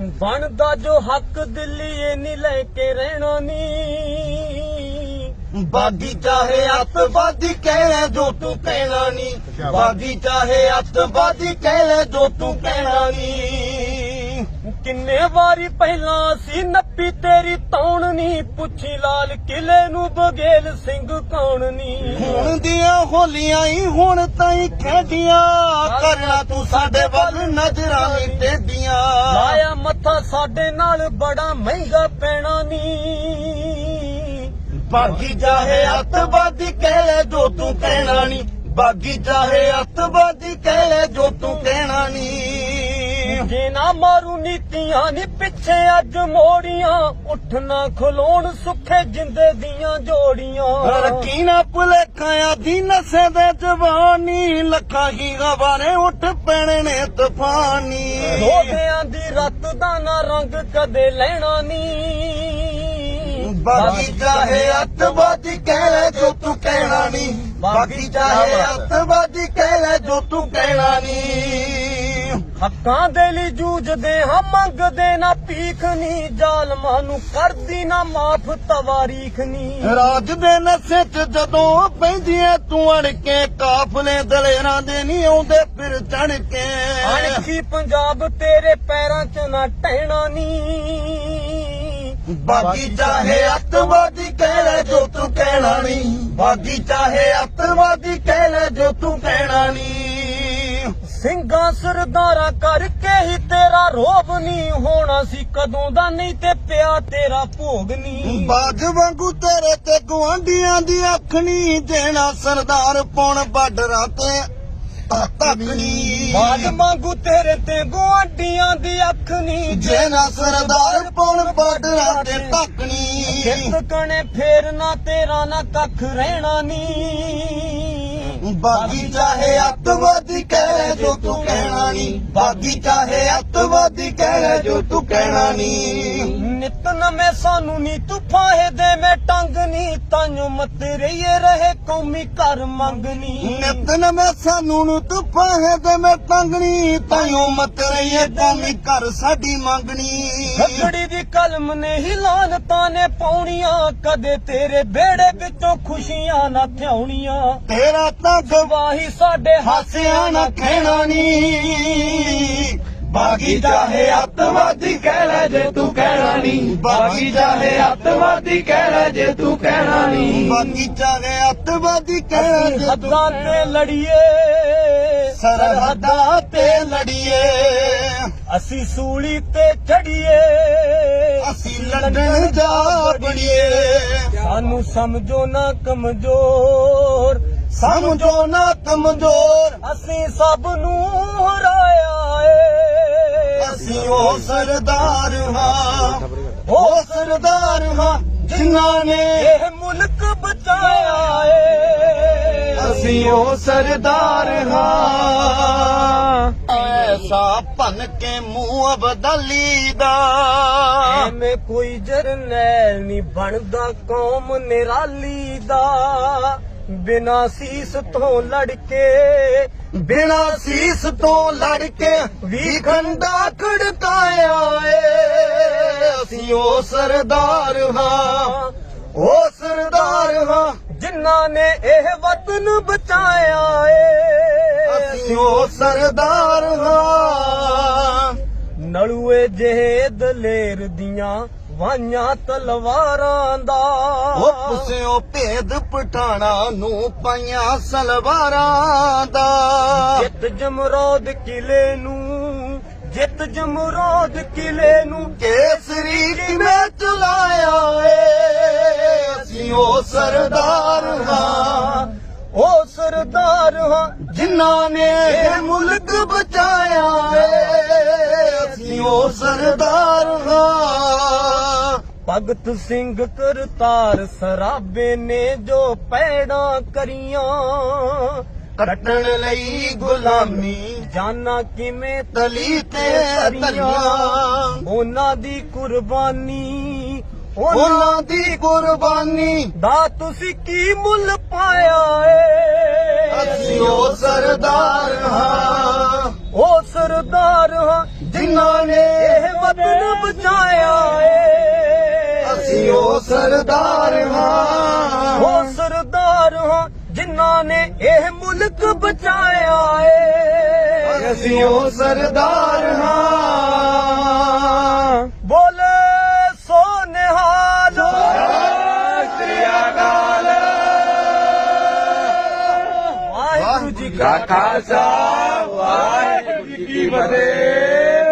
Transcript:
ਬਣਦਾ ਜੋ ਹੱਕ ਦਿੱਲੀ ਇਹ ਨਹੀਂ ਲੈ ਕੇ ਰਹਿਣਾ ਨੀ। ਬਾਗੀ ਚਾਹੇ ਅੱਤਵਾਦੀ ਕਹਿ ਲੈ ਜੋ ਤੂੰ ਕਹਿਣਾ ਨਹੀਂ ਬਾਗੀ ਚਾਹੇ ਅੱਤਵਾਦੀ ਕਹਿ ਲੈ ਜੋ ਤੂੰ ਕਹਿਣਾ ਨਹੀਂ ਕਿੰਨੇ ਵਾਰੀ ਪਹਿਲਾਂ ਸੀ ਨੱਪੀ ਤੇਰੀ ਤੌਣ ਨੀ ਪੁੱਛੀ ਲਾਲ ਕਿਲੇ ਨੂੰ ਬਗੇਲ ਸਿੰਘ ਕੌਣ ਨੀ ਹੁਣ ਦੀਆਂ ਹੋਲੀਆਂ ਹੀ ਹੁਣ ਤਾਈ ਖੇਡੀਆਂ। ਕਰਨਾ ਤੂੰ ਸਾਡੇ ਵੱਲ ਨਜ਼ਰਾਂ ਨਹੀਂ ਟੇਡੀਆਂ ਲਾਇਆ ਮੱਥਾ ਸਾਡੇ ਨਾਲ ਬੜਾ ਮਹਿੰਗਾ ਪੈਣਾ ਨੀ ਬਾਗੀ ਚਾਹੇ ਅੱਤਵਾਦੀ ਕਹਿ ਲੈ ਜੋ ਤੂੰ ਕਹਿਣਾ ਨਹੀਂ। ਬਾਗੀ ਚਾਹੇ ਅੱਤਵਾਦੀ ਨੀਤੀਆਂ ਨੀ ਪਿੱਛੇ ਅੱਜ ਮੋੜੀਆਂ ਉੱਠਣਾ ਖਲੋਣ ਸੁੱਖੇ ਜਿੰਦੇ ਦੀਆਂ ਜੋੜੀਆਂ। ਰੱਖੀ ਨਾ ਭੁਲੇਖਾਂ ਦੀ ਨਸੇ ਦੇ ਜਵਾਨੀ ਲੱਖਾਂ ਹੀ ਗਵਾਰੇ ਉੱਠ ਪੈਣੇ ਨੇ ਤੂਫਾਨੀ। ਲੋਧਿਆਂ ਦੀ ਰੱਤ ਦਾ ਨਾ ਰੰਗ ਕਦੇ ਲੈਣਾ ਨੀ। ਬਾਗੀ ਚਾਹੇ ਅੱਤਵਾਦੀ ਕਹਿ ਲੈ ਜੋ ਤੂੰ ਕਹਿਣਾ ਨਹੀਂ ਬਾਗੀ ਚਾਹੇ ਅੱਤਵਾਦੀ ਕਹਿ ਲੈ ਜੋ ਤੂੰ ਕਹਿਣਾ ਨਹੀਂ ਹੱਕਾਂ ਦੇ ਲਈ ਜੂਝਦੇ ਹਾਂ ਮੰਗਦੇ ਨਾ ਭੀਖ ਨੀ ਜ਼ਾਲਮਾਂ ਨੂੰ ਕਰਦੀ ਨਾ ਮਾਫ ਤਵਾਰੀਖ ਨੀ। ਰਾਜ ਦੇ ਨਸੇ ਚ ਜਦੋਂ ਪੈਂਦੀਆਂ ਤੂੰ ਅੜ ਕੇ ਕਾਫਲੇ ਦਲੇਰਾਂ ਦੇ ਨਹੀਂ ਆਉਂਦੇ ਫਿਰ ਚੜ ਕੇ ਅਣਖੀ ਪੰਜਾਬ ਤੇਰੇ ਪੈਰਾਂ 'ਚ ਨਾ ਟਹਿਣਾ ਨੀ। ਬਾਗੀ ਚਾਹੇ ਅੱਤਵਾਦੀ ਕਹਿ ਲੈ ਜੋ ਤੂੰ ਕਹਿਣਾ ਨਹੀਂ ਬਾਗੀ ਚਾਹੇ ਅੱਤਵਾਦੀ ਕਹਿ ਲੈ ਜੋ ਤੂੰ ਕਹਿਣਾ ਨਹੀਂ ਸਿੰਘਾਂ ਸਰਦਾਰਾ ਕਰਕੇ ਹੀ ਤੇਰਾ ਰੋਬ ਨਹੀਂ ਹੋਣਾ ਸੀ ਕਦੋਂ ਦਾ ਨਹੀਂ ਤੇ ਪਿਆ ਤੇਰਾ ਭੋਗ ਨਹੀਂ। ਬਾਜ ਵਾਂਗੂ ਤੇਰੇ ਤੇ ਗਵਾਂਢੀਆਂ ਦੀ ਅੱਖ ਨਹੀਂ ਦੇਣਾ ਸਰਦਾਰ ਪੌਣ ਬਾਰਡਰਾਂ ਤੇ ਤੱਕਣੀ ਬਾਜ ਮੰਗੂ ਤੇਰੇ ਤੇ ਗੁਆਂਢੀਆਂ ਦੀ ਅੱਖ ਨਹੀਂ ਜੇ ਨਾ ਸਰਦਾਰ ਪੌਣ ਬਾਰਡਰਾਂ ਤੇ ਤੱਕਣੀ ਖੇਤ ਕਣੇ ਫੇਰ ਨਾ ਤੇਰਾ ਨਾ ਕੱਖ ਰਹਿਣਾ ਨੀ ਬਾਗੀ ਚਾਹੇ ਅੱਤਵਾਦੀ ਕਹਿ ਲੈ ਜੋ ਤੂੰ ਕਹਿਣਾ ਨਹੀਂ। ਬਾਗੀ ਚਾਹੇ ਅੱਤਵਾਦੀ ਕਹਿ ਲੈ ਜੋ ਤੂੰ ਕਹਿਣਾ ਨਹੀਂ ਨਿਤ ਨਵੇਂ ਸਾਨੂੰ ਨੀ ਤੂੰ ਫਾਹੇ ਦੇ ਮੈਂ ਟੰਗ ਨੀ ਤਾਂਯੋ ਮਤ ਰਹੀਏ ਰਹੇ ਕੌਮੀ ਘਰ ਮੰਗਨੀ ਨਿਤ ਨਵੇਂ ਸਾਨੂੰ ਨੂੰ ਤੂੰ ਫਾਹੇ ਦੇ ਮੈਂ ਟੰਗਣੀ ਤਾਈਓ ਮਤ ਰਹੀਏ ਕੌਮੀ ਘਰ ਸਾਡੀ ਮੰਗਣੀ। ਖੱਗੜੀ ਦੀ ਕਲਮ ਨੇ ਹੀ ਲਾਨਤਾਂ ਨੇ ਪਾਉਣੀਆਂ ਕਦੇ ਤੇਰੇ ਬੇੜੇ ਵਿੱਚੋਂ ਖੁਸ਼ੀਆਂ ਨਾ ਥਿਆਉਣੀਆਂ। ਤੇਰਾ ਤਾਂ ਗਵਾਹੀ ਸਾਡੇ ਹਾਸਿਆਂ ਨਾ ਖਹਿਣਾ ਨੀ। ਬਾਗੀ ਚਾਹੇ ਅੱਤਵਾਦੀ ਕਹਿ ਲੈ ਜੇ ਤੂੰ ਕਹਿਣਾ ਨਹੀਂ। ਬਾਗੀ ਚਾਹੇ ਅੱਤਵਾਦੀ ਕਹਿ ਲੈ ਜੇ ਤੂੰ ਕਹਿਣਾ ਨਹੀਂ। ਬਾਗੀ ਚਾਹੇ ਅੱਤਵਾਦੀ ਕਹਿ ਲੈ ਜੇ ਤੂੰ ਹੱਦਾਂ ਤੇ ਲੜੀਏ। ਸਰਹੱਦਾਂ ਤੇ ਲੜੀਏ। ਅਸੀਂ ਸੂਲੀ ਤੇ ਚੜੀਏ। ਅਸੀਂ ਲੰਡਨ ਜਾ ਬੜੀਏ ਸਾਨੂੰ ਸਮਝੋ ਨਾ ਕਮਜ਼ੋਰ। ਸਮਝੋ ਨਾ ਕਮਜ਼ੋਰ। ਅਸੀਂ ਸਭ ਨੂੰ ਏ ਅਸੀਂ ਉਹ ਸਰਦਾਰ ਹਾਂ ਉਹ ਸਰਦਾਰ ਹਾਂ ਜਿਨ੍ਹਾਂ ਨੇ ਇਹ ਮੁਲਕ ਬਚਾਇਆ ਏ। ਅਸੀਂ ਉਹ ਸਰਦਾਰ ਹਾਂ। ਐਸਾ ਭਨ ਕੇ ਮੂੰਹ ਅਬਦਲੀ ਦਾ। ਐਵੇਂ ਕੋਈ ਜਰਨੈਲ ਨਹੀਂ ਬਣਦਾ ਕੌਮ ਨਿਰਾਲੀ ਦਾ। ਬਿਨਾ ਸੀਸ ਤੋਂ ਲੜ ਕੇ ਬਿਨਾ ਸੀਸ ਤੋਂ ਲੜ ਕੇ ਵੀ ਖੰਡਾ ਖੜਕਾਇਆ ਏ। ਅਸੀਂ ਉਹ ਸਰਦਾਰ ਹਾਂ, ਉਹ ਸਰਦਾਰ ਹਾਂ ਜਿਨ੍ਹਾਂ ਨੇ ਇਹ ਵਤਨ ਬਚਾਇਆ ਏ। ਅਸੀਂ ਉਹ ਸਰਦਾਰ ਹਾਂ। ਨਲੂਏ ਜਿਹੇ ਦਲੇਰ ਦੀਆਂ ਵਾਈਆਂ ਤਲਵਾਰਾਂ ਦਾ। ਉਹ ਪੁਸਿਓ ਭੇਦ ਪਠਾਣਾ ਨੂੰ ਪਾਈਆਂ ਸਲਵਾਰਾਂ ਦਾ। ਜਿੱਤ ਜਮਰੋਦ ਕਿਲੇ ਨੂੰ ਜਿੱਤ ਜਮਰੋਦ ਕਿਲੇ ਨੂੰ ਕੇਸਰੀ ਕਿਵੇਂ ਚਲਾਇਆ ਏ? ਅਸੀਂ ਉਹ ਸਰਦਾਰ ਹਾਂ। ਉਹ ਸਰਦਾਰ ਹਾਂ ਜਿਨ੍ਹਾਂ ਨੇ ਇਹ ਮੁਲਕ ਬਚਾਇਆ ਭਗਤ ਸਿੰਘ ਕਰਤਾਰ ਸਰਾਬੇ ਨੇ ਜੋ ਪੈੜਾਂ ਕਰੀਆਂ, ਕੱਟਣ ਲਈ ਗੁਲਾਮੀ ਜਾਨਾ ਕਿਵੇਂ ਤਲੀ ਤੇ ਤਰੀਆਂ ਉਹਨਾਂ ਦੀ ਕੁਰਬਾਨੀ, ਉਹਨਾਂ ਦੀ ਕੁਰਬਾਨੀ। ਦਾ ਤੁਸੀਂ ਕੀ ਮੁੱਲ ਪਾਇਆ ਏ? ਅਸੀਂ ਉਹ ਸਰਦਾਰ ਹਾਂ, ਉਹ ਸਰਦਾਰ ਹਾਂ ਜਿਨ੍ਹਾਂ ਨੇ ਇਹ ਵਤਨ ਬਚਾਇਆ ਏ। ਸਰਦਾਰ ਹਾਂ। ਉਹ ਸਰਦਾਰ ਹਾਂ ਜਿਨ੍ਹਾਂ ਨੇ ਇਹ ਮੁਲਕ ਬਚਾਇਆ ਏ। ਅਸੀਂ ਉਹ ਸਰਦਾਰ ਹਾਂ। ਬੋਲੇ ਸੋ ਨਿਹਾਲ ਵਾਹਿਗੁਰੂ ਜੀ ਕਾ ਖਾਲਸਾ ਵਾਹਿਗੁਰੂ ਜੀ ਕੀ ਫਤਿਹ।